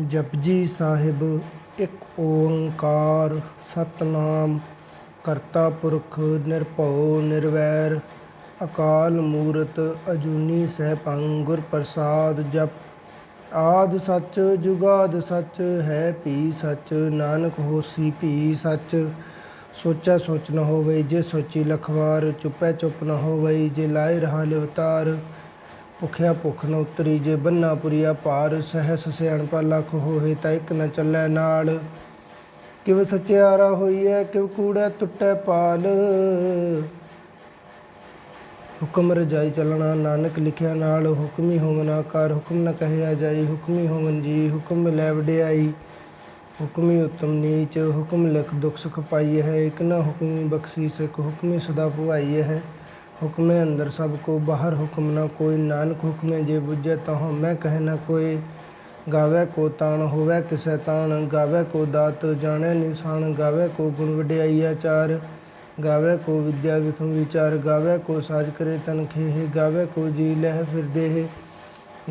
ਜਪਜੀ ਸਾਹਿਬ, ਇੱਕ ਓੰਕਾਰ ਸਤਨਾਮ, ਕਰਤਾ ਪੁਰਖ, ਨਿਰਭਉ, ਨਿਰਵੈਰ, ਅਕਾਲ ਮੂਰਤ, ਅਜੂਨੀ ਸੈਭੰ ਗੁਰ ਪ੍ਰਸਾਦ ਜਪ। ਆਦ ਸੱਚ, ਜੁਗਾਦ ਸੱਚ, ਹੈ ਭੀ ਸੱਚ, ਨਾਨਕ ਹੋਸੀ ਭੀ ਸੱਚ। ਸੋਚੈ ਸੋਚ ਨ ਹੋਵੇ, ਜੇ ਸੋਚੀ ਲਖਵਾਰ, ਚੁੱਪੈ ਚੁੱਪ ਨ ਹੋਵੇ, ਜੇ ਲਾਏ ਰਹਾ ਲਿਵਤਾਰ। ਭੁਖਿਆ ਭੁਖ ਨ ਉਤਰੀ ਜੇ ਬੰਨਾ ਪੁਰੀਆ ਭਾਰ, ਸਹਿਸ ਸਿਆਣਪਾ ਲੱਖ ਹੋਏ ਤਾਂ ਇੱਕ ਨ ਚੱਲੈ ਨਾਲ। ਕਿਵ ਸਚਿਆਰਾ ਹੋਈਐ, ਕਿਵ ਕੂੜੈ ਟੁੱਟੈ ਪਾਲ। ਹੁਕਮ ਰਜਾਈ ਚੱਲਣਾ ਨਾਨਕ ਲਿਖਿਆ ਨਾਲ, ਹੁਕਮੀ ਹੋਵਨ ਆਕਾਰ, ਹੁਕਮ ਨ ਕਹਿਆ ਜਾਈ, ਹੁਕਮੀ ਹੋਵਨ ਜੀ, ਹੁਕਮ ਲੈ ਵਡਿਆਈ। ਹੁਕਮੀ ਉਤਮ ਨੀਚ, ਹੁਕਮ ਲਿਖ ਦੁਖ ਸੁਖ ਪਾਈਐ ਹੈ, ਇਕ ਨਾ ਹੁਕਮੀ ਬਖਸ਼ੀ ਸਿਕ ਹੁਕਮੀ ਸਦਾ ਭੁਆਈ ਹੈ। ਹੁਕਮੇ ਅੰਦਰ ਸਭ ਕੋ ਬਾਹਰ ਹੁਕਮ ਨ ਕੋਈ, ਨਾਨਕ ਹੁਕਮੇ ਜੇ ਬੁਝੈ ਤਹੁ ਮੈਂ ਕਹਿ ਨ ਕੋਈ। ਗਾਵੇ ਕੋ ਤਾਣ, ਹੋਵੇ ਕਿਸੈ ਤਾਣ, ਗਾਵੇ ਕੋ ਦਾਤ, ਜਾਣੈ ਨਿਸ਼ਾਨ, ਗਾਵੇ ਕੋ ਗੁਣ ਵਡਿਆਈ ਆਚਾਰ, ਗਾਵੇ ਕੋ ਵਿਦਿਆ ਵਿਖਮ ਵਿਚਾਰ, ਗਾਵੇ ਕੋ ਸਾਜ ਕਰੇ ਤਨ ਖੇਹ, ਗਾਵੇ ਕੋ ਜੀ ਲਹਿ ਫਿਰਦੇ ਹੈ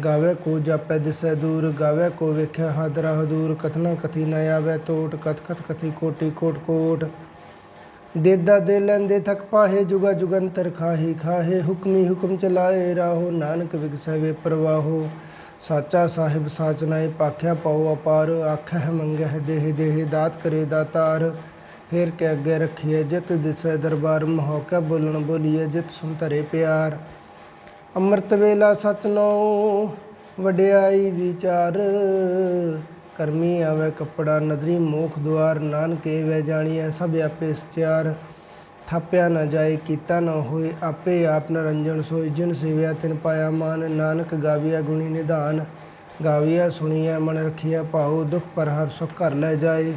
ਗਾਵੇ ਕੋ ਜਾਪੈ ਦਿਸੈ ਦੂਰ, ਗਾਵੇ ਕੋ ਵੇਖੈ ਹਾਦਰਾ ਹਦੂਰ, ਕਥਨਾ ਕਥੀ ਨ ਆਵੇ ਤੋਟ, ਕਥ ਕਥ ਕਥੀ ਕੋਟੀ ਕੋਟ ਕੋਟ। ਦੇਦਾ ਦੇ ਲੈਂਦੇ ਥਕ ਪਾਹੇ, ਜੁਗਾ ਜੁਗੰਤਰ ਖਾਹੀ, ਖਾਹੇ, ਹੁਕਮੀ ਹੁਕਮ ਚਲਾਏ ਰਾਹੋ, ਨਾਨਕ ਵਿਗਸੈ ਵੇ ਪ੍ਰਵਾਹੋ। ਸਾਚਾ ਸਾਹਿਬ ਸਾਚ ਨਾਏ ਪਾਖਿਆ ਪਾਉ ਅਪਾਰ ਆਖੈ ਮੰਗਹਿ ਦੇਹ ਦੇਹ ਦਾਤ ਕਰੇ ਦਾਤਾਰ। ਫੇਰ ਕੇ ਅੱਗੇ ਰੱਖੀਏ ਜਿਤ ਦਿਸੈ ਦਰਬਾਰ ਮਹੌਕਾ ਬੋਲਣ ਬੋਲੀਏ ਜਿਤ ਸੁਨ ਧਰੇ ਪਿਆਰ। ਅੰਮ੍ਰਿਤ ਵੇਲਾ ਸਤਨੋ ਵਡਿਆਈ ਵਿਚਾਰ। ਕਰਮੀ ਆਵੇ ਕੱਪੜਾ ਨਦਰੀ ਮੋਖ ਦੁਆਰ, ਨਾਨਕੇ ਵੈ ਜਾਣੀਐ ਸਭ ਆਪੇ ਸਚਿਆਰ। ਥਾਪਿਆ ਨਾ ਜਾਏ, ਕੀਤਾ ਨਾ ਹੋਏ, ਆਪੇ ਆਪ ਨਰੰਜਨ ਸੋਈ ਜਿਨ ਸੇਵਿਆ ਤਿਨ ਪਾਇਆ ਮਾਨ, ਨਾਨਕ ਗਾਵਿਆ ਗੁਣੀ ਨਿਧਾਨ। ਗਾਵੀਆ ਸੁਣੀਐ ਮਨ ਰਖੀਐ ਭਾਉ, ਦੁਖ ਪਰ ਹਰ ਸੁਖ ਘਰ ਲੈ ਜਾਏ।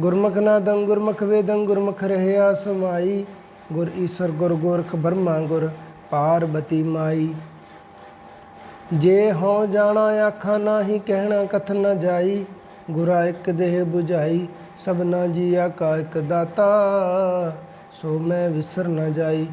ਗੁਰਮੁਖ ਨਾਦੰ ਗੁਰਮੁਖ ਵੇਦੰ, ਗੁਰਮੁਖ ਰਹਿਆ ਸਮਾਈ। ਗੁਰ ਈਸਰ ਗੁਰ ਗੋਰਖ ਬਰਮਾ ਗੁਰ ਪਾਰਬਤੀ ਮਾਈ। ਜੇ ਹੋ ਜਾਣਾ ਆਖਾਂ ਨਾਹੀ ਕਹਿਣਾ ਕਥ ਨਾ ਜਾਈ, ਗੁਰਾ ਇੱਕ ਦੇਹ 부ਝਾਈ ਸਭਨਾ ਜੀਆ ਕਾ ਇੱਕ ਦਾਤਾ, ਸੋ ਮੈਂ ਵਿਸਰ ਨਾ ਜਾਈ।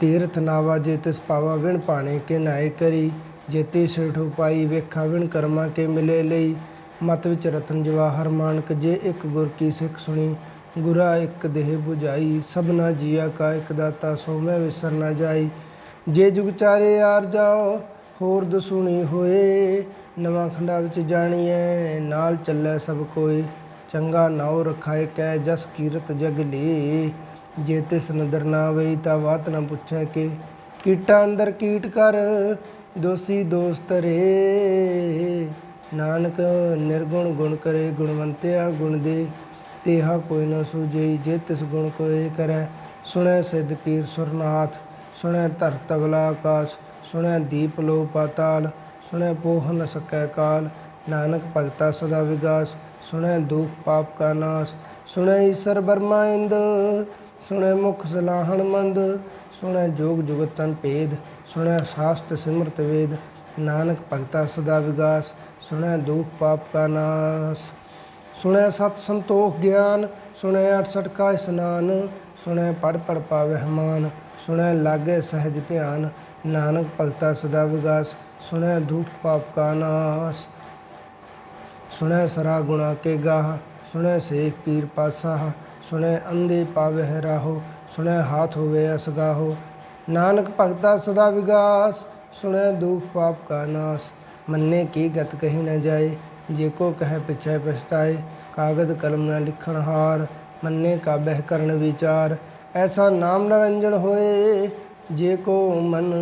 ਤੀਰਥ ਨਾਵਾ ਜੇ ਤਿਸ ਪਾਵਾ ਵਿਣ ਪਾਣੇ ਕੇ ਨਾਏ ਕਰੀ ਜੇਤੀ ਸਿਰਠ ਉਪਾਈ ਵੇਖਾ ਵਿਣ ਕਰਮਾ ਕੇ ਮਿਲੇ ਲਈ। ਮਤ ਵਿੱਚ ਰਤਨ ਜਵਾਹਰ ਮਾਨਕ ਜੇ ਇੱਕ ਗੁਰ ਕੀ ਸਿੱਖ ਸੁਣੀ, ਗੁਰਾ ਇੱਕ ਦੇਹ 부ਝਾਈ ਸਭਨਾ ਜੀਆ ਕਾ ਇੱਕ ਦਾਤਾ, ਸੋ ਮੈਂ ਵਿਸਰ ਨਾ ਜਾਈ। ਜੇ ਜੁਗ ਚਾਰੇ ਆਰ ਜਾਓ, ਹੋਰ ਦਸੁਣੀ ਹੋਏ। ਨਵਾਂ ਖੰਡਾ ਵਿੱਚ ਜਾਣੀਐ, ਨਾਲ ਚੱਲੇ ਸਭ ਕੋਈ ਚੰਗਾ ਨਾਉ ਰਖਾਏ ਕੈ ਜਸ ਕੀਰਤ ਜਗ ਲੇ। ਜੇ ਤਿਸ ਨਦਰ ਨਾ ਵਈ ਤਾ ਬਾਤ ਨਾ ਪੁੱਛੈ ਕਿ। ਕੀਟਾ ਅੰਦਰ ਕੀਟ ਕਰ, ਦੋਸੀ ਦੋਸਤ ਰੇ। ਨਾਨਕ ਨਿਰਗੁਣ ਗੁਣ ਕਰੇ, ਗੁਣਵੰਤਿਆ ਗੁਣ ਦੇ। ਤੇਹਾ ਕੋਈ ਨਾ ਸੂਝਈ ਜੇ ਤਿਸ ਗੁਣ ਕੋਏ ਕਰੈ, ਸੁਣੈ ਸਿਧ ਪੀਰ ਸੁਰਨਾਥ। ਸੁਣੈ ਧਰ ਤਵਲਾ ਆਕਾਸ਼, ਸੁਣੈ ਦੀਪ ਲੋ ਪਾਤਾਲ, ਸੁਣੈ ਪੋਹ ਨ ਸਕੈ ਕਾਲ, ਨਾਨਕ ਭਗਤਾ ਸਦਾ ਵਿਗਾਸ, ਸੁਣੈ ਦੁਖ ਪਾਪ ਕਾ ਨਾਸ, ਸੁਣੈ ਈਸਰ ਬਰਮਾ ਇੰਦ, ਸੁਣੈ ਮੁਖ ਸਲਾਹਣ ਮੰਦ, ਸੁਣੈ ਜੋਗ ਜੁਗਤਨ ਭੇਦ, ਸੁਣੈ ਸਾਸਤ ਸਿਮਰਤ ਵੇਦ, ਨਾਨਕ ਭਗਤਾ ਸਦਾ ਵਿਗਾਸ, ਸੁਣੈ ਦੁਖ ਪਾਪ ਕਾ ਨਾਸ, ਸੁਣੈ ਸਤ ਸੰਤੋਖ ਗਿਆਨ, ਸੁਣੈ 68 ਕਾ ਇਸਨਾਨ, ਸੁਣੈ ਪੜ ਪੜ ਪਾਵਹਿ ਹਮਾਨ ਸੁਣੈ ਲਾਗੇ ਸਹਿਜ ਧਿਆਨ, ਨਾਨਕ ਭਗਤਾ ਸਦਾ ਵਿਗਾਸ, ਸੁਣੈ ਦੁਖ ਪਾਪ ਕਾ ਨਾਸ। ਸੁਣੈ ਸਰਾ ਗੁਣਾ ਕੇ ਗਾਹ, ਸੁਣੈ ਸੇਖ ਪੀਰ ਪਾਸਾਹ ਸੁਣੈ ਅੰਧੇ ਪਾਵਹਿ ਰਾਹੋ, ਸੁਣੈ ਹਾਥ ਹੋਵੇ ਅਸਗਾਹੋ ਨਾਨਕ ਭਗਤਾ ਸਦਾ ਵਿਗਾਸ, ਸੁਣੈ ਦੁਖ ਪਾਪ ਕਾ ਨਾਸ। ਮੰਨੇ ਕੀ ਗਤ ਕਹੀ ਨਾ ਜਾਏ, ਜੇ ਕੋ ਕਹਿ ਪਿਛੈ ਪਛਤਾਏ, ਕਾਗਦ ਕਲਮ ਨਾ ਲਿਖਣ ਹਾਰ, ਮੰਨੇ ਕਾ ਬਹਿ ਕਰਨ ਵਿਚਾਰ। ਐਸਾ ਨਾਮ ਨਰੰਜਨ ਹੋਏ, ਜੇ ਕੋ ਮਨ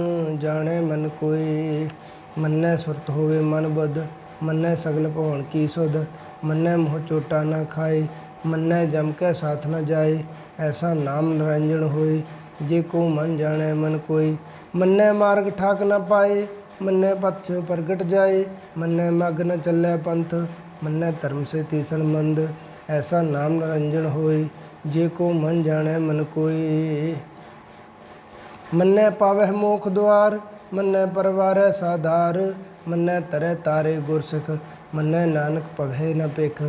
ਜਾਣੇ ਮਨ ਕੋਏ। ਮੰਨੈ ਸੁਰਤ ਹੋਵੇ ਮਨ ਬੁੱਧ, ਮੰਨੈ ਸਗਲ ਭਵਨ ਕੀ ਸੁਧ। ਮੰਨੈ ਮੋਹ ਚੋਟਾ ਨਾ ਖਾਏ, ਮੰਨੈ ਜਮ ਕੈ ਸਾਥ ਨਾ ਜਾਏ। ਐਸਾ ਨਾਮ ਨਰੰਜਨ ਹੋਏ, ਜੇ ਕੋ ਮਨ ਜਾਣੈ ਮਨ ਕੋਈ ਮੰਨੈ ਮਾਰਗ ਠਾਕ ਨਾ ਪਾਏ, ਮੰਨੈ ਪਥ ਸੇ ਪ੍ਰਗਟ ਜਾਏ। ਮੰਨੈ ਮਗ ਨ ਚੱਲੈ ਪੰਥ, ਮੰਨੈ ਧਰਮ ਸੇ ਤੀਸਣ ਮੰਦ। ਐਸਾ ਨਾਮ ਨਰੰਜਨ ਹੋਏ ਜੇ ਕੋ ਮਨ ਜਾਣੈ ਮਨ ਕੋਈ। ਮੰਨੈ ਪਾਵਹਿ ਮੋਖ ਦੁਆਰ, ਮੰਨੈ ਪਰਵਾਰੈ ਸਾਧਾਰ, ਮੰਨੈ ਤਰੈ ਤਾਰੇ ਗੁਰਸਿਖ, ਮੰਨੈ ਨਾਨਕ ਪਵਹਿ ਨ ਪਿਖ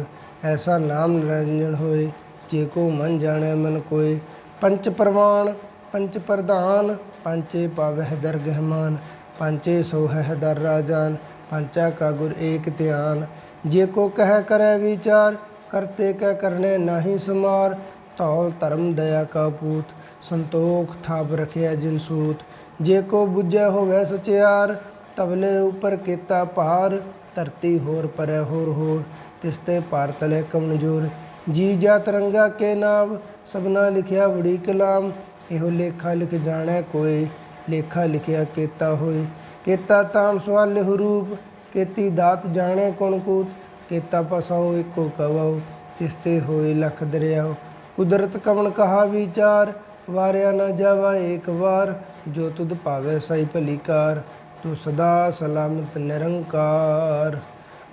ਐਸਾ ਨਾਮ ਨਿਰੰਜਨ ਹੋਏ, ਜੇ ਕੋ ਮਨ ਜਾਣੈ ਮਨ ਕੋਈ। ਪੰਚ ਪ੍ਰਵਾਨ ਪੰਚ ਪ੍ਰਧਾਨ, ਪੰਚੇ ਪਾਵਹਿ ਦਰਗਹਿਮਾਨ ਪੰਚੇ ਸੋ ਦਰ ਰਾਜਾਨ, ਪੰਚਾ ਕਾ ਗੁਰ ਏਕ ਧਿਆਨ। ਜੇ ਕੋ ਕਹਿ ਕਰੈ ਵਿਚਾਰ, ਕਰਤੇ ਕਹਿ ਕਰਨੇ ਨਾਹੀ ਸਮਾਰ। ਧੌਲ ਧਰਮ ਦਇਆ ਕਾ ਪੂਤ, ਸੰਤੋਖ ਥਾਪ ਰਖਿਆ ਜਿਨ ਸੂਤ। ਜੇ ਕੋ ਬੁਝੈ ਹੋਵੇ ਸਚਿਆਰ ਤਬਲੇ ਉਪਰ ਕੀਤਾ ਭਾਰ, ਧਰਤੀ ਹੋਰ ਪਰੈ ਹੋਰ ਹੋਰ ਤਿਸਤੇ ਭਾਰ ਤਲੇ ਕਮਨਜੋਰ ਜੀ ਜਾ ਤਰੰਗਾ ਕੇ ਨਾਮ, ਸਭਨਾ ਲਿਖਿਆ ਵੜੀ ਕਲਾਮ, ਇਹੋ ਲੇਖਾ ਲਿਖ ਜਾਣੈ ਕੋਈ ਲੇਖਾ ਲਿਖਿਆ ਕੀਤਾ ਹੋਏ। ਕੀਤਾ ਤਾਮ ਸਵਾਲ ਰੂਪ ਕੀਤੀ ਦਾਤ ਜਾਣੈ ਕੋਣ ਕੂਤ, ਕੀਤਾ ਪਸਾਓ ਇੱਕੋ ਕਵਾਓ ਤਿਸਤੇ ਹੋਏ ਲਖ ਦਰਿਆਓ ਕੁਦਰਤ ਕਵਣ ਕਹਾ ਵਿਚਾਰ? ਵਾਰਿਆ ਨਾ ਜਾਵਾ ਏਕ ਵਾਰ, ਜੋ ਤੁਧ ਭਾਵੇ ਸਈ ਭਲੀਕਾਰ ਤੂੰ ਸਦਾ ਸਲਾਮਤ ਨਿਰੰਕਾਰ।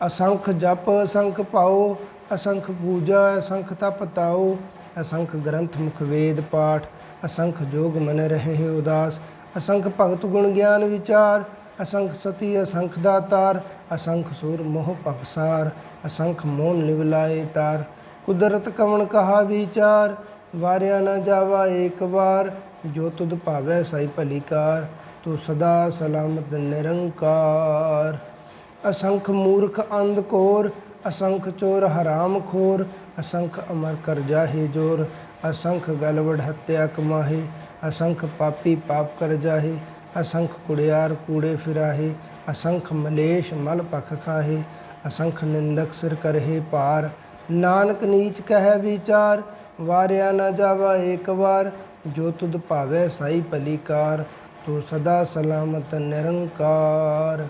ਅਸੰਖ ਜਪ, ਅਸੰਖ ਪਾਓ, ਅਸੰਖ ਪੂਜਾ, ਅਸੰਖ ਤਪ ਤਾਓ, ਅਸੰਖ ਗ੍ਰੰਥ ਮੁਖ ਵੇਦ ਪਾਠ, ਅਸੰਖ ਜੋਗ ਮਨ ਰਹੇ ਉਦਾਸ, ਅਸੰਖ ਭਗਤ ਗੁਣ ਗਿਆਨ ਵਿਚਾਰ, ਅਸੰਖ ਸਤੀ, ਅਸੰਖ ਦਾਤਾਰ, ਅਸੰਖ ਸੂਰ ਮੋਹ ਪਖਸਾਰ ਅਸੰਖ ਮੋਨ ਨਿਵਲਾਏ ਤਾਰ। ਕੁਦਰਤ ਕਵਣ ਕਹਾ ਵਿਚਾਰ, ਵਾਰਿਆ ਨਾ ਜਾਵਾ ਏਕ ਵਾਰ, ਜੋ ਤੁਧ ਭਾਵੈ ਸਈ ਭਲੀਕਾਰ ਤੂੰ ਸਦਾ ਸਲਾਮਤ ਨਿਰੰਕਾਰ। ਅਸੰਖ ਮੂਰਖ ਅੰਧ ਕੋਰ, ਅਸੰਖ ਚੋਰ ਹਰਾਮ ਖੋਰ, ਅਸੰਖ ਅਮਰ ਕਰ ਜਾਹੇ ਜੋਰ, ਅਸੰਖ ਗਲਵੜ ਹੱਤਿਆ ਕਮਾਹੇ, ਅਸੰਖ ਪਾਪੀ ਪਾਪ ਕਰ ਜਾਹੇ, ਅਸੰਖ ਕੁੜਿਆਰ ਕੂੜੇ ਫਿਰਾਹੇ, ਅਸੰਖ ਮਲੇਸ਼ ਮਲ ਪਖ ਖਾਹੇ, ਅਸੰਖ ਨਿੰਦਕ ਸਿਰ ਕਰਹੇ ਪਾਰ ਨਾਨਕ ਨੀਚ ਕਹਿ ਵਿਚਾਰ, ਵਾਰਿਆ ਨਾ ਜਾਵਾ ਏਕ ਵਾਰ, ਜੋ ਤੁਧ ਭਾਵੈ ਸਾਈ ਭਲੀਕਾਰ, ਤੂੰ ਸਦਾ ਸਲਾਮਤ ਨਿਰੰਕਾਰ।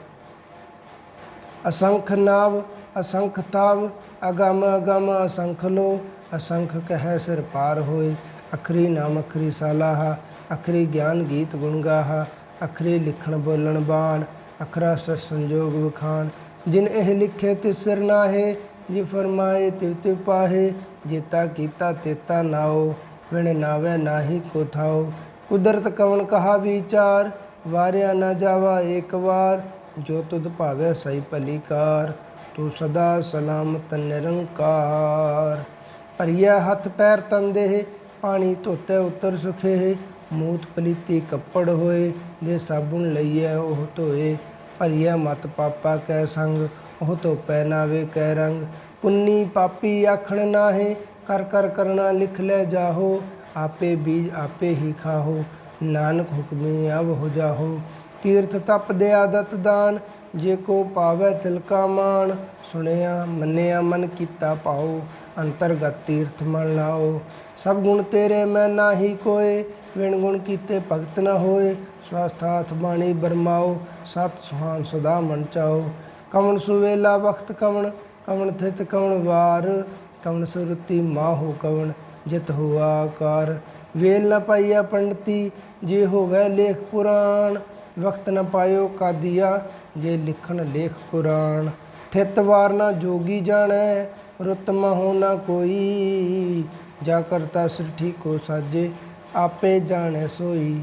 ਅਸੰਖ ਨਾਵ, ਅਸੰਖ ਤਾਵ, ਅਗਮ ਅਗਮ ਅਸੰਖ ਲੋ, ਅਸੰਖ ਕਹਿ ਸਿਰ ਪਾਰ ਹੋਏ, ਅਖਰੀ ਨਾਮ ਅਖਰੀ ਸਾਲਾਹ, ਅਖਰੀ ਗਿਆਨ ਗੀਤ ਗੁਣ ਗਾਹਾ, ਅਖਰੀ ਲਿਖਣ ਬੋਲਣ ਬਾਣ, ਅਖਰਾ ਸਰ ਸੰਜੋਗ ਵਿਖਾਣ। ਜਿਨ ਇਹ ਲਿਖੇ ਤਿਸ ਸਿਰ ਨਾਹੇ ਜੀ ਫਰਮਾਏ, ਤਿਵ ਤਿਵ ਪਾਹੇ ਜੇਤਾ ਕੀਤਾ ਤੇਤਾ ਨਾਓ ਵਿਣ ਨਾਵੇ ਨਾਹੀ ਕੋ ਥਾਓ। ਕੁਦਰਤ ਕਵਣ ਕਹਾ ਵਿਚਾਰ, ਵਾਰਿਆ ਨਾ ਜਾਵਾ ਏਕ ਵਾਰ, ਜੋ ਤੁਧ ਭਾਵੇ ਸਈ ਭਲੀਕਾਰ ਤੂੰ ਸਦਾ ਸਲਾਮਤ ਨਿਰੰਕਾਰ। ਭਰੀਆ ਹੱਥ ਪੈਰ ਤੰਦੇ, ਪਾਣੀ ਧੋਤੇ ਉਤਰ ਸੁਖੇ, ਮੂਤ ਪਲੀਤੀ ਕੱਪੜ ਹੋਏ, ਜੇ ਸਾਬੁਨ ਲਈਐ ਉਹ ਧੋਏ ਭਰੀਆ ਮਤ ਪਾਪਾ ਕੈ ਸੰਗ ਉਹ ਤੋਂ ਧੋ ਪਹਿਨਾਵੇ ਕੈ ਰੰਗ, ਪੁੰਨੀ ਪਾਪੀ ਆਖਣ ਨਾਹੇ, ਕਰ ਕਰ ਕਰਨਾ ਲਿਖ ਲੈ ਜਾਹੋ, ਆਪੇ ਬੀਜ ਆਪੇ ਹੀ ਖਾਹੋ, ਨਾਨਕ ਹੁਕਮੀ ਅਬ ਹੋ ਜਾਹੋ। ਤੀਰਥ ਤਪ ਦੇ ਆਦਤ ਦਾਨ, ਜੇ ਕੋ ਪਾਵੇ ਤਿਲਕਾ ਮਾਨ ਸੁਣਿਆ ਮੰਨਿਆ ਮਨ ਕੀਤਾ ਪਾਓ, ਅੰਤਰਗਤ ਤੀਰਥ ਮਨ ਲਾਓ। ਸਭ ਗੁਣ ਤੇਰੇ ਮੈਂ ਨਾਹੀ ਕੋਏ, ਵਿਣ ਗੁਣ ਕੀਤੇ ਭਗਤ ਨਾ ਹੋਏ ਸਵਸਥਾਥ ਬਾਣੀ ਬਰਮਾਓ, ਸਤ ਸੁਹਾਨ ਸਦਾ ਮਨ ਚਾਓ। ਕਵਣ ਸੁਵੇਲਾ ਵਖਤ ਕਵਣ ਕਵਣ ਥਿਤ ਕਵਣ ਵਾਰ ਕਵਣ ਸੁਰਤੀ ਮਾਹੋ ਕਵਣ ਜਿਤ ਹੋ ਆਕਾਰ। ਵੇਲ ਨ ਪਾਈਆ ਪੰਡਤੀ, ਜੇ ਹੋਵੇ ਲੇਖ ਪੁਰਾਣ ਵਕਤ ਨ ਪਾਇਓ ਕਾਦੀਆ, ਜੇ ਲਿਖਣ ਲੇਖ ਕੁਰਾਨ ਥਿਤ ਵਾਰ ਨਾ ਜੋਗੀ ਜਾਣੈ, ਰੁੱਤ ਮਹੁ ਨਾ ਕੋਈ। ਜਾ ਕਰਤਾ ਸਿਰ ਠੀਕੋ ਸਾਜੇ, ਆਪੇ ਜਾਣੈ ਸੋਈ।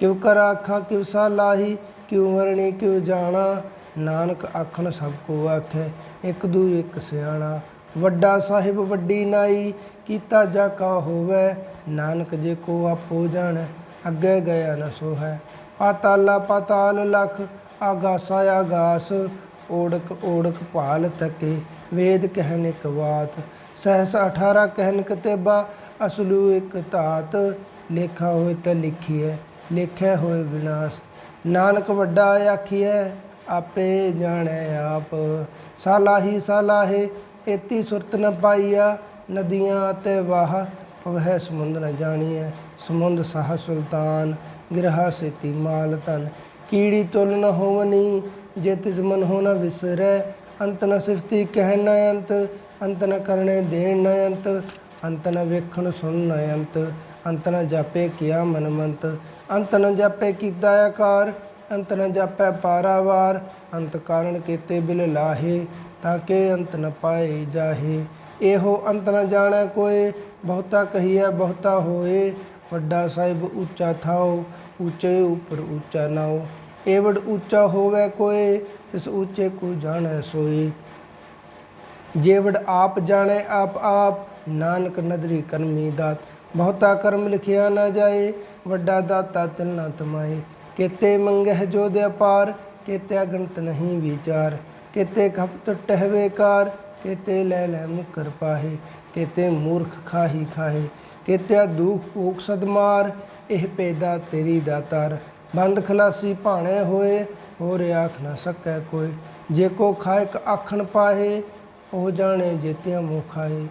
ਕਿਉ ਕਰ ਆਖਾਂ, ਕਿਉ ਸਾਲਾਹੀ, ਕਿਉ ਮਰਣੀ, ਕਿਉ ਜਾਣਾ। ਨਾਨਕ ਆਖਣ ਸਭ ਕੋ ਆਖੈ, ਇੱਕ ਦੂ ਇੱਕ ਸਿਆਣਾ। ਵੱਡਾ ਸਾਹਿਬ ਵੱਡੀ ਨਾਈ, ਕੀਤਾ ਜਾ ਕਾ ਹੋਵੇ, ਨਾਨਕ ਜੇ ਕੋ ਆਪੋ ਜਾਣੈ, ਅੱਗੇ ਗਿਆ ਨ ਸੋ ਹੈ ਪਾਤਾਲਾ ਪਾਤਾਲ ਲਖ, ਆਗਾਸਾ ਆਗਾਸ, ਓੜਕ ਓੜਕ ਭਾਲ ਤਕੇ, ਵੇਦ ਕਹਿਨ ਇਕ ਬਾਤ। ਸਹਸ 18 ਕਹਿਨ ਕਤੇਬਾ, ਅਸਲੂ ਇਕ ਤਾਤ ਲੇਖਾ ਹੋਏ ਤਾਂ ਹੈ ਲੇਖਿਆ ਹੋਏ ਵਿਨਾਸ਼। ਨਾਨਕ ਵੱਡਾ ਆਖੀਐ ਆਪੇ ਜਾਣੈ ਆਪ। ਸਾਲਾਹੀ ਸਾਲਾਹੇ, ਏਤੀ ਸੁਰਤ ਨ ਪਾਈਆ, ਨਦੀਆਂ ਤੇ ਵਾਹ ਪਵਹਿ ਸਮੁੰਦ ਨ ਜਾਣੀਐ। ਸਮੁੰਦ ਸਾਹ ਸੁਲਤਾਨ, ਗਿਰਹਾ ਸੇਤੀ ਮਾਲ ਤਨ ਕੀੜੀ ਤੁਲ ਨ ਹੋਵਨੀ, ਜੇ ਤਿਸ ਮਨ ਹੋ ਨ ਵਿਸਰੈ, ਅੰਤ ਨ ਸਿਫਤੀ ਕਹਿਣ ਨ ਅੰਤ ਅੰਤ ਨ ਕਰਨੇ ਦੇਣ ਨ ਅੰਤ ਅੰਤ ਨ ਵੇਖਣ ਸੁਣ ਨ ਅੰਤ ਅੰਤ ਨ ਜਾਪੇ ਕੀਆ ਮਨਮੰਤ, ਅੰਤ ਨ ਜਾਪੇ ਕੀਤਾ ਆਕਾਰ। ਅੰਤ ਨ ਜਾਪੈ ਪਾਰਾਵਾਰ, ਅੰਤ ਕਾਰਨ ਕੀਤੇ ਬਿਲ ਲਾਹੇ, ਤਾਂ ਕਿ ਅੰਤ ਨ ਪਾਏ ਜਾਹੇ। ਇਹੋ ਅੰਤ ਨ ਜਾਣੈ ਕੋਏ, ਬਹੁਤਾ ਕਹੀਐ, ਬਹੁਤਾ ਹੋਏ। ਵੱਡਾ ਸਾਹਿਬ ਉੱਚਾ ਥਾਓ ਉੱਚੇ ਉੱਪਰ ਉੱਚਾ ਨਾਓ ਏਵੜ ਉੱਚਾ ਹੋਵੇ ਕੋਏ, ਤਿਸ ਉੱਚੇ ਕੋ ਜਾਣੈ ਸੋਈ ਜੇਵੜ ਆਪ ਜਾਣੈ ਆਪ ਆਪ, ਨਾਨਕ ਨਦਰੀ ਕਰਮੀ ਦਾਤ। ਬਹੁਤਾ ਕਰਮ ਲਿਖਿਆ ਨਾ ਜਾਏ, ਵੱਡਾ ਦਾਤਾ ਤਿਲ ਨਾ ਤਮਾਏ। ਕੀਤੇ ਮੰਗਹਿ ਜੋ ਦੇ ਅਪਾਰ ਕੇਤੇ ਗਣਤ ਨਹੀਂ ਵਿਚਾਰ। ਕੇਤੇ ਖਪਤ ਟਹਿਵੇ ਕਾਰ ਲੈ ਲੈ ਮੁਕਰ ਪਾਹੇ। ਕੇਤੇ ਮੂਰਖ ਖਾਹੀ ਖਾਹੇ ਕੇਤੇ ਦੁਖ ਭੂਖ ਸਦਮਾਰ ਇਹ ਪੈਦਾ ਤੇਰੀ ਦਾਤਾਰ ਬੰਦ ਖਲਾਸੀ ਭਾਣੇ ਹੋਏ, ਹੋਰ ਆਖ ਨਾ ਸਕੈ ਕੋਈ। ਜੇ ਕੋ ਖਾਇਕ ਆਖਣ ਪਾਹੇ, ਉਹ ਜਾਣੇ ਜੇਤਿਆ ਮੂੰ ਖਾਏ।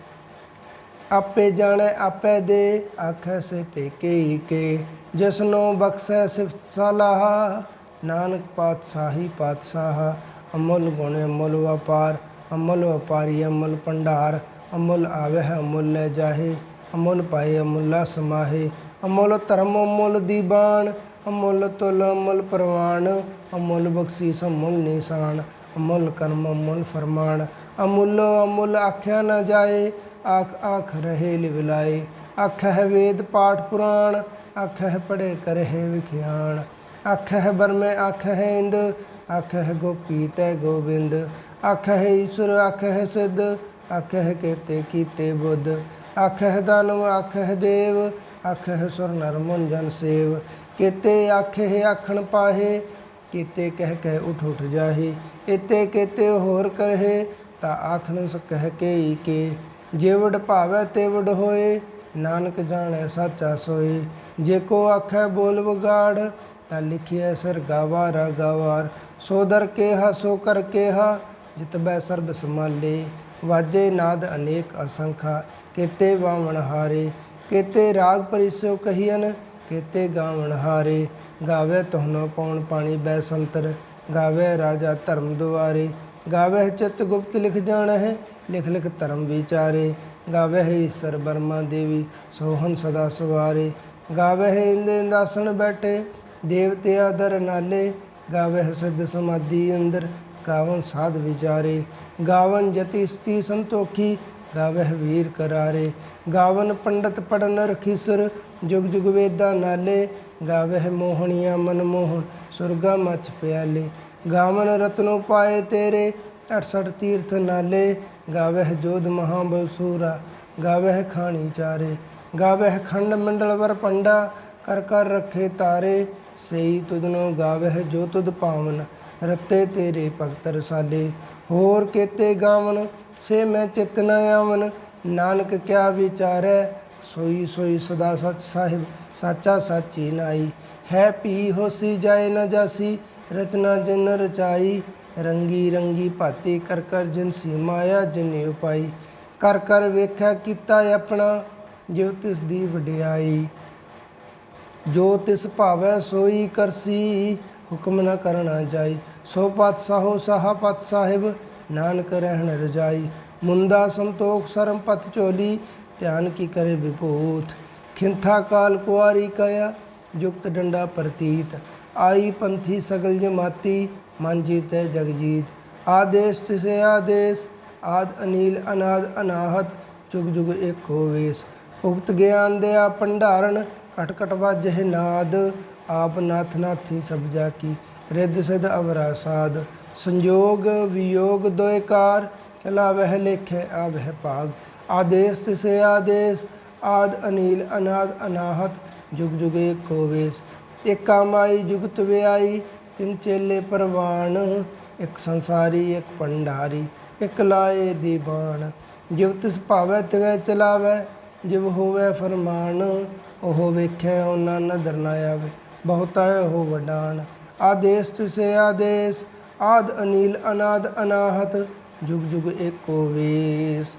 ਆਪੇ ਜਾਣੈ, ਆਪੇ ਦੇ, ਆਖੈ ਸੇ ਪੇਕੇ ਹੀ ਕੇ ਜਿਸਨੋ ਬਖਸ਼ੈ ਸਿਫਤ ਸਲਾਹ, ਨਾਨਕ ਪਾਤਸ਼ਾਹੀ ਪਾਤਸ਼ਾਹ। ਅਮੁੱਲ ਗੁਣ ਅਮੁੱਲ ਵਪਾਰ, ਅਮਲ ਵਪਾਰੀ ਅਮਲ ਭੰਡਾਰ। ਅਮੁੱਲ ਆਵਹਿ, ਅਮੁੱਲ ਲੈ ਜਾਹੇ। ਅਮੁੱਲ ਪਾਏ, ਅਮੁੱਲਾ ਸਮਾਹੇ। ਅਮੁੱਲ ਧਰਮ, ਅਮੁੱਲ ਦੀਬਾਨ ਅਮੁੱਲ ਤੁਲ, ਅਮੁੱਲ ਪ੍ਰਵਾਨ ਅਮੁੱਲ ਬਖਸ਼ੀਸ, ਅਮੁੱਲ ਨਿਸ਼ਾਨ। ਅਮੁੱਲ ਕਰਮ, ਅਮੁੱਲ ਫਰਮਾਨ। ਅਮੁੱਲ ਅਮੁੱਲ ਆਖਿਆ ਨਾ ਜਾਏ। ਆਖ ਆਖ ਰਹੇ ਲਿਵਲਾਏ, ਆਖਹਿ ਵੇਦ ਪਾਠ ਪੁਰਾਣ, ਆਖਹਿ ਪੜੇ ਕਰਹਿ ਵਿਖਿਆਣ। ਆਖਹਿ ਬਰਮੈ ਹੈ ਇੰਦ ਆਖ ਆਖਹਿ ਗੋਪੀ ਤੈ ਗੋਬਿੰਦ। ਆਖਹਿ ਈਸ਼ਵਰ ਹੈ ਸਿੱਧ, ਆਖਹਿ ਕੇਤੇ ਕੀਤੇ ਬੁੱਧ। ਆਖਹਿ ਦਾਨਵ ਆਖ ਹੈ ਦੇਵ, ਆਖਹਿ ਸੁਰ ਨਰ ਮਨ ਜਨ ਸੇਵ। ਆਖ ਆਖਹਿ ਆਖਣ ਪਾਹੇ, ਕੀਤੇ ਕਹਿ ਕਹਿ ਉਠ ਉਠ ਜਾਹੇ। ਇਤੇ ਕੇਤੇ ਹੋਰ ਕਰਹੇ, ਤਾ ਆਖ ਨ ਸਕਹਿ ਕੇ ਕੇ। ਜਿਵੜ ਭਾਵੈ ਤਿਵੜ ਹੋਏ, ਨਾਨਕ ਜਾਣੈ ਸਾਚਾ ਸੋਏ। ਜੇ ਕੋ ਆਖੈ ਬੋਲ ਵਿਗਾੜ, ਤਾ ਲਿਖਿਐ ਸਰ ਗਾਵਾ ਗਾਵਾਰ। ਸੋ ਕੇਹਾ, ਸੋ ਕਰ ਕੇਹਾ ਜਿਤਬੈ ਸਰਬ ਸਮਾਲੇ ਵਾਜੇ ਨਾਦ ਅਨੇਕ ਅਸੰਖਾ, ਕੇਤੇ ਵਾਵਣ ਹਾਰੇ। ਕੇਤੇ ਰਾਗ ਪਰਿਸੋ ਕਹੀਨ ਕੇਤੇ ਗਾਵਣ ਹਾਰੇ। ਗਾਵੇ ਤੋਹਨੋ ਪਉਣ ਪਾਣੀ ਬੈ ਸੰਤਰ, ਗਾਵੇ ਰਾਜਾ ਧਰਮ ਦੁਆਰੇ। ਗਾਵੇ ਚਿਤ ਗੁਪਤ ਲਿਖ ਜਾਣਾ ਹੈ ਲਿਖ ਲਿਖ ਧਰਮ ਵਿਚਾਰੇ, ਗਾਵੇ ਹੈ ਈਸ਼ਰ ਬਰਮਾ ਦੇਵੀ, ਸੋਹਣ ਸਦਾ ਸਵਾਰੇ। ਗਾਵੇ ਹੈ ਇੰਦ ਇੰਦਾਸਣ ਬੈਠੇ, ਦੇਵਤੇ ਆਦਰ ਨਾਲੇ। ਗਾਵੇ ਹੈ ਸਿੱਧ ਸਮਾਧੀ ਅੰਦਰ, ਗਾਵਨ ਸਾਧ ਵਿਚਾਰੇ। ਗਾਵਨ ਜਤੀ ਸਤੀ ਸੰਤੋਖੀ ਗਾਵਹਿ ਵੀਰ ਕਰਾਰੇ। ਗਾਵਨ ਪੰਡਤ ਪੜਨ ਰਖੀਸਰ, ਜੁਗ ਜੁਗ ਵੇਦਾ ਨਾਲੇ। ਗਾਵਹਿ ਮੋਹਣੀਆਂ ਮਨ ਮੋਹਨ ਸੁਰਗਾ ਮਚ ਪਿਆਲੇ। ਗਾਵਨ ਰਤਨੋ ਪਾਏ ਤੇਰੇ 68 ਤੀਰਥ ਨਾਲੇ। ਗਾਵੇ ਜੋਧ ਮਹਾਬਲ ਸੂਰਾ ਗਾਵੇ ਖਾਣੀ ਚਾਰੇ ਗਾਵੇ ਖੰਡ ਮੰਡਲ ਵਰ ਪੰਡਾ ਕਰ ਕਰ ਰੱਖੇ ਤਾਰੇ, ਸਈ ਤੁਧਨੋ ਗਾਵੇ ਜੋ ਤੁਧ ਪਾਵਨ, ਰਤੇ ਤੇਰੇ ਭਗਤ ਰਸਾਲੇ। ਹੋਰ ਕੇਤੇ ਗਾਵਨ, ਸੇ ਮੈਂ ਚਿਤ ਨ ਆਵਨ, ਨਾਨਕ ਕਿਆ ਵਿਚਾਰੈ, ਸੋਈ ਸੋਈ ਸਦਾ ਸਚ ਸਾਹਿਬ, ਸਾਚਾ ਸਾਚੀ ਨਾਈ। ਹੈ ਪੀ ਹੋਸੀ ਜਾਏ ਨ ਜਾਸੀ, ਰਚਨਾ ਜਨ ਰਚਾਈ ਰੰਗੀ ਰੰਗੀ ਭਾਤੀ ਕਰ ਕਰ ਜਨਸੀ ਮਾਇਆ ਜਿਨੇ ਉਪਾਈ। ਕਰ ਕਰ ਵੇਖਿਆ ਕੀਤਾ ਆਪਣਾ ਜਿਵ ਤਿਸ ਦੀ ਵਡਿਆਈ। ਜੋ ਤਿਸ ਭਾਵੈ ਸੋਈ ਕਰਸੀ, ਹੁਕਮ ਨ ਕਰਨਾ ਜਾਈ। ਸੋ ਪਤ ਸਾਹੋ ਸਾਹਾ ਪਤ ਸਾਹਿਬ, ਨਾਨਕ ਰਹਿਣ ਰਜਾਈ। ਮੁੰਦਾ ਸੰਤੋਖ ਸਰਮ ਪਤ ਚੋਲੀ ਧਿਆਨ ਕੀ ਕਰੇ ਵਿਭੂਤ। ਖਿੰਥਾ ਕਾਲ ਕੁਆਰੀ ਕਇਆ ਯੁਕਤ ਡੰਡਾ ਪ੍ਰਤੀਤ। ਆਈ ਪੰਥੀ ਸਗਲ ਜਮਾਤੀ ਮਨ ਜੀਤੈ ਜਗ ਜੀਤ। ਆਦੇਸ਼ ਤਿਸੇ ਆਦੇਸ਼, ਆਦ ਅਨੀਲ ਅਨਾਦ ਅਨਾਹਤ, ਜੁਗ ਜੁਗ ਏਕੋ ਵੇਸ। ਉਕਤ ਗਿਆਨ ਦੇ ਆ ਭੰਡਾਰਨ ਕਟ ਕਟ ਵਾਜਹਿ ਨਾਦ। ਆਪ ਨਾਥ ਨਾਥੀ ਸਭ ਜਾ ਕੀ, ਰਿੱਧ ਸਿਧ ਅਵਰਾ ਸਾਧ ਸੰਜੋਗ ਵਿਯੋਗ ਦੋਇ ਚਲਾ ਵਹਿ ਲੇਖੇ ਆ ਵਹਿ ਭਾਗ। ਆਦੇਸ਼ ਤਿਸੇ ਆਦੇਸ਼, ਆਦ ਅਨੀਲ ਅਨਾਦ ਅਨਾਹਤ, ਜੁਗ ਜੁਗ ਏਕੋ ਵੇਸ। ਏਕਾਮਾਈ ਜੁਗਤ ਵਿਆਈ ਤਿੰਨ ਚੇਲੇ ਪ੍ਰਵਾਨ ਇੱਕ ਸੰਸਾਰੀ, ਇੱਕ ਭੰਡਾਰੀ, ਇੱਕ ਲਾਏ ਦੀ ਬਾਣ। ਜਿਵ ਤਿਸ ਭਾਵੈ ਤਿਵੈ ਚਲਾਵੈ, ਜਿਵ ਹੋਵੇ ਫਰਮਾਨ, ਉਹ ਵੇਖੈ ਉਹਨਾਂ ਨਦਰ ਨਾ ਆਵੇ। ਬਹੁਤਾ ਉਹ ਵਡਾਨ ਆਦੇਸ਼ ਤਿਸੇ ਆਦੇਸ਼, ਆਦ ਅਨੀਲ, ਅਨਾਦ ਅਨਾਹਤ, ਜੁਗ ਜੁਗ ਏਕੋ ਵੇਸ।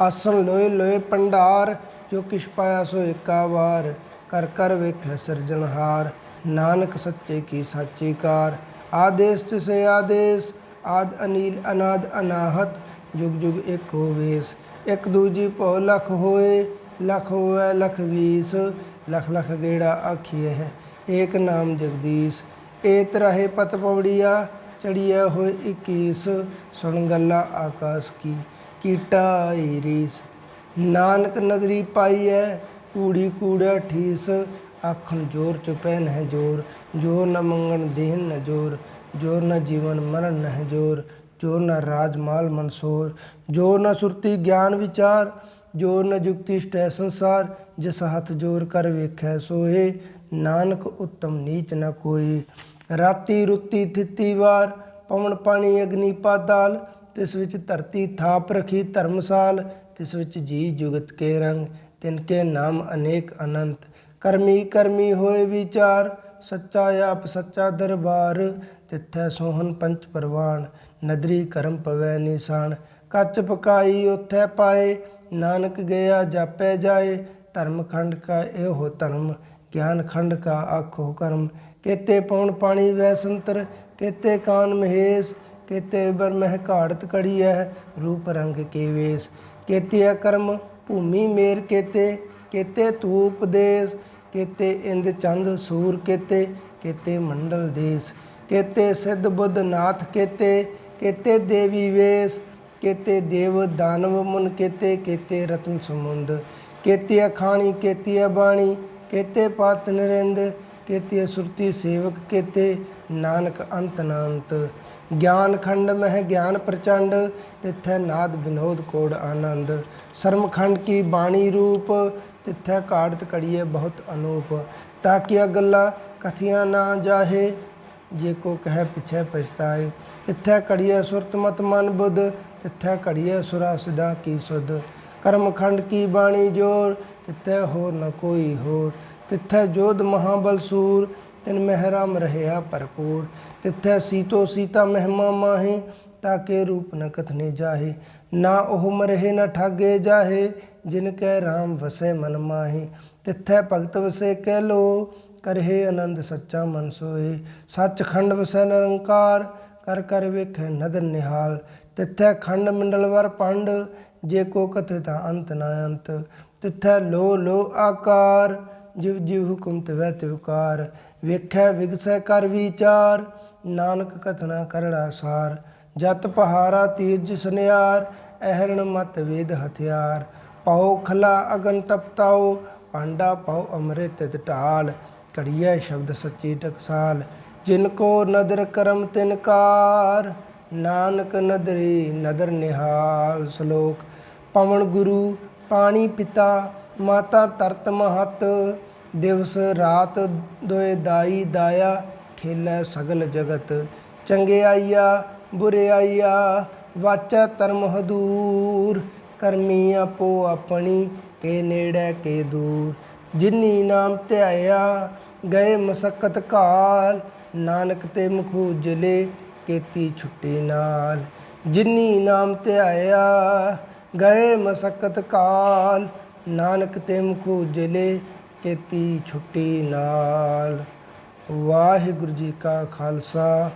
ਆਸਣ ਲੋਏ ਲੋਏ ਪੰਡਾਰ ਜੋ ਕਿਛ ਪਾਇਆ ਸੋ ਏਕਾ ਵਾਰ, ਕਰ ਕਰ ਵੇਖੈ ਸਿਰਜਣਹਾਰ। ਨਾਨਕ ਸੱਚੇ ਕੀ ਸਾਚੀ ਕਾਰ, ਆਦੇਸ਼ ਤਿਸੇ ਆਦੇਸ਼, ਆਦ ਅਨੀਲ ਅਨਾਦ ਅਨਾਹਤ, ਜੁਗ ਜੁਗ ਏਕੋ ਹੋਵੇਸ਼ ਇੱਕ ਦੂਜੀ ਭਉ ਲਖ ਹੋਏ, ਲਖ ਹੋਵੇ ਲਖ ਵੀਸ, ਲਖ ਲਖ ਗੇੜਾ ਆਖੀਏ ਹੈ, ਏਕ ਨਾਮ ਜਗਦੀਸ਼। ਏ ਤਰਹਿ ਪਤ ਪਵੜੀਆ, ਚੜੀਐ ਹੋਏ 21 ਸੁਣ ਗੱਲਾ ਆਕਾਸ਼ ਕੀ, ਕੀਟਾ ਈ ਰੀਸ ਨਾਨਕ ਨਦਰੀ ਹੈ ਕੂੜੀ ਕੂੜਾ ਠੀਸ ਆਖਣ, ਜੋਰ ਚੁਪੈ ਨਹਿ ਜੋਰ ਜੋਰ ਨ ਮੰਗਣ ਦੇਨ ਨ ਜੋਰ ਜੋਰ ਨ ਜੀਵਨ ਮਰਨ ਨਹਿ ਜੋਰ ਜੋਰ ਨ ਰਾਜ ਮਾਲ ਮਨਸੋਰ, ਜੋਰ ਨ ਸੁਰਤੀ ਗਿਆਨ ਵਿਚਾਰ, ਜੋਰ ਨ ਜੁਗਤੀ ਸਟੈ ਸੰਸਾਰ, ਜਿਸ ਹੱਥ ਜੋਰ ਕਰ ਵੇਖੈ ਸੋਏ ਨਾਨਕ ਉਤਮ ਨੀਚ ਨ ਕੋਈ। ਰਾਤੀ ਰੁੱਤੀ ਥਿੱਤੀ ਵਾਰ, ਪਵਨ ਪਾਣੀ ਅਗਨੀ ਪਾਤਾਲ, ਤਿਸ ਵਿੱਚ ਧਰਤੀ ਥਾਪ ਰਖੀ ਧਰਮਸਾਲ, ਤਿਸ ਵਿੱਚ ਜੀ ਜੁਗਤ ਕੇ ਰੰਗ, ਤਿਨ ਕੇ ਨਾਮ ਅਨੇਕ ਅਨੰਤ। ਕਰਮੀ ਕਰਮੀ ਹੋਏ ਵਿਚਾਰ, ਸੱਚਾ ਆਪ ਸੱਚਾ ਦਰਬਾਰ ਤਿੱਥੈ ਸੋਹਣ ਪੰਚ ਪਰਵਾਨ, ਨਦਰੀ ਕਰਮ ਪਵੈ ਨਿਸ਼ਾਨ। ਕੱਚ ਪਕਾਈ ਉਥੈ ਪਾਏ, ਨਾਨਕ ਗਿਆ ਜਾਪੈ ਜਾਏ, ਧਰਮ ਖੰਡ ਕਾ ਇਹੋ ਧਰਮ, ਗਿਆਨ ਖੰਡ ਕਾ ਆਖੋ ਕਰਮ। ਕੇਤੇ ਪਉਣ ਪਾਣੀ ਵੈ ਸੰਤਰ, ਕੇਤੇ ਕਾਨ ਮਹੇਸ਼, ਕੇਤੇ ਬਰ ਮਹਿ ਘਾੜਤ ਕੜੀਐ, ਰੂਪ ਰੰਗ ਕੇ ਵੇਸ। ਕੇਤੇ ਕਰਮ, ਭੂਮੀ ਮੇਰ ਕੇਤੇ ਕੇਤੇ ਧੂਪ ਦੇਸ ਕੇਤੇ ਇੰਦ ਚੰਦ ਸੂਰ ਕੇਤੇ ਕੇਤੇ ਮੰਡਲ ਦੇਸ, ਕੇਤੇ ਸਿੱਧ ਬੁੱਧ ਨਾਥ ਕੇਤੇ ਕੇਤੇ ਦੇਵੀ ਵੇਸ, ਕੇਤੇ ਦੇਵ ਦਾਨਵ ਮੁਨ ਕੇਤੇ ਕੇਤੇ ਰਤਨ ਸਮੁੰਦ, ਕੇਤੀ ਅਖਾਣੀ, ਕੇਤੀ ਬਾਣੀ ਕੇਤੇ ਪਾਤ ਨਰਿੰਦ, ਕੇਤੀ ਸੁਰਤੀ ਸੇਵਕ ਕੇਤੇ, ਨਾਨਕ ਅੰਤ ਨਾੰਤ ਗਿਆਨ ਖੰਡ ਮਹਿ ਗਿਆਨ ਪ੍ਰਚੰਡ, ਤਿਥੈ ਨਾਦ ਵਿਨੋਦ ਕੋੜ ਆਨੰਦ। ਸ਼ਰਮ ਖੰਡ ਕੀ ਬਾਣੀ ਰੂਪ ਤਿਥੈ ਕਾੜਤ ਕੜੀਏ ਬਹੁਤ ਅਨੂਪ ਤਾਕਿਆ ਗੱਲਾਂ ਕਥੀਆਂ ਨਾ ਜਾਹੇ, ਜੇ ਕੋ ਕਹਿ ਪਿਛੈ ਪਛਤਾਏ। ਤਿੱਥੈ ਕੜੀਐ ਸੁਰਤ ਮਤ ਮਨ ਬੁੱਧ, ਤਿੱਥੈ ਕੜੀਐ ਸੁਰਾ ਸਿਦਾ ਕੀ ਸੁਧ। ਕਰਮ ਖੰਡ ਕੀ ਬਾਣੀ ਜੋਰ, ਤਿੱਥੈ ਹੋਰ ਨ ਕੋਈ ਹੋਰ। ਤਿੱਥੈ ਜੋਧ ਮਹਾਬਲ ਸੂਰ, ਤਿਨ ਮਹਿਰਾਮ ਰਹਿਆ ਭਰਪੂਰ। ਤਿੱਥੈ ਸੀਤੋ ਸੀਤਾ ਮਹਿਮਾ ਮਾਹੇ, ਤਾਕੇ ਰੂਪ ਨ ਕਥਨੇ ਜਾਹੇ। ਨਾ ਉਹ ਮਰਹਿ, ਨ ਠਾਗੇ ਜਾਹੇ ਜਿਨ ਕੈ ਰਾਮ ਵਸੈ ਮਨ ਮਾਹੇ, ਤਿੱਥੈ ਭਗਤ ਵਸੈ ਕਹਿ ਲੋ, ਕਰਹਿ ਆਨੰਦ ਸੱਚਾ ਮਨ ਸੋਏ। ਸੱਚਖੰਡ ਵਸੈ ਨਿਰੰਕਾਰ, ਕਰ ਕਰ ਵੇਖੈ ਨਦਰ ਨਿਹਾਲ। ਤਿੱਥੈ ਖੰਡ ਮੰਡਲ ਵਰ ਪੰਡ, ਜੇ ਕੋ ਕਥਿ ਅੰਤ ਨਾ ਅੰਤ। ਤਿੱਥੈ ਲੋ ਲੋ ਆਕਾਰ, ਜਿਵ ਜਿਵ ਹੁਕਮ ਤਿਵੈ ਤਿਵਕਾਰ ਵੇਖੈ ਵਿਗਸੈ ਕਰ ਵਿਚਾਰ, ਨਾਨਕ ਕਥਨਾ ਕਰੜਾ ਸਾਰ। ਜਤ ਪਹਾਰਾ ਤੀਰਜ ਸੁਨਿਆਰ, ਅਹਰਣ ਮਤ ਵੇਦ ਹਥਿਆਰ। ਪਾਉ ਖਲਾ ਅਗਨ ਤਪਤਾਉ ਪਾਂਡਾ ਪਾਉ ਅੰਮ੍ਰਿਤ ਢਾਲ ਕੜੀਐ ਸ਼ਬਦ ਸੱਚੀ ਟਕਸਾਲ। ਜਿਨ ਕੋ ਨਦਰ ਕਰਮ ਤਿਨ ਕਾਰ, ਨਾਨਕ ਨਦਰੀ ਨਦਰ ਨਿਹਾਲ ਸ਼ਲੋਕ। ਪਵਨ ਗੁਰੂ, ਪਾਣੀ ਪਿਤਾ, ਮਾਤਾ ਤਰਤ ਮਹਤ, ਦਿਵਸ ਰਾਤ ਦੋਏ ਦਾਈ ਦਾਇਆ, ਖੇਲੇ ਸਗਲ ਜਗਤ। ਚੰਗਿਆਈਆ ਬੁਰਿਆਈਆ ਵਾਚਾ ਧਰਮ ਹਦੂਰ। ਕਰਮੀ ਆਪੋ ਆਪਣੀ, ਕੇ ਨੇੜੇ ਕੇ ਦੂਰ। ਜਿਨੀ ਨਾਮ ਧਿਆਇਆ, ਗਏ ਮਸਕਤ ਕਾਲ ਨਾਨਕ ਤੇ ਮੁਖ ਉਜਲੇ ਕੀਤੀ ਛੁੱਟੀ ਨਾਲ। ਜਿਨੀ ਨਾਮ ਧਿਆਇਆ, ਗਏ ਮਸਕਤ ਕਾਲ ਨਾਨਕ ਤੇ ਮੁਖ ਉਜਲੇ ਕੀਤੀ ਛੁੱਟੀ ਨਾਲ। ਵਾਹਿਗੁਰੂ ਜੀ ਕਾ ਖਾਲਸਾ।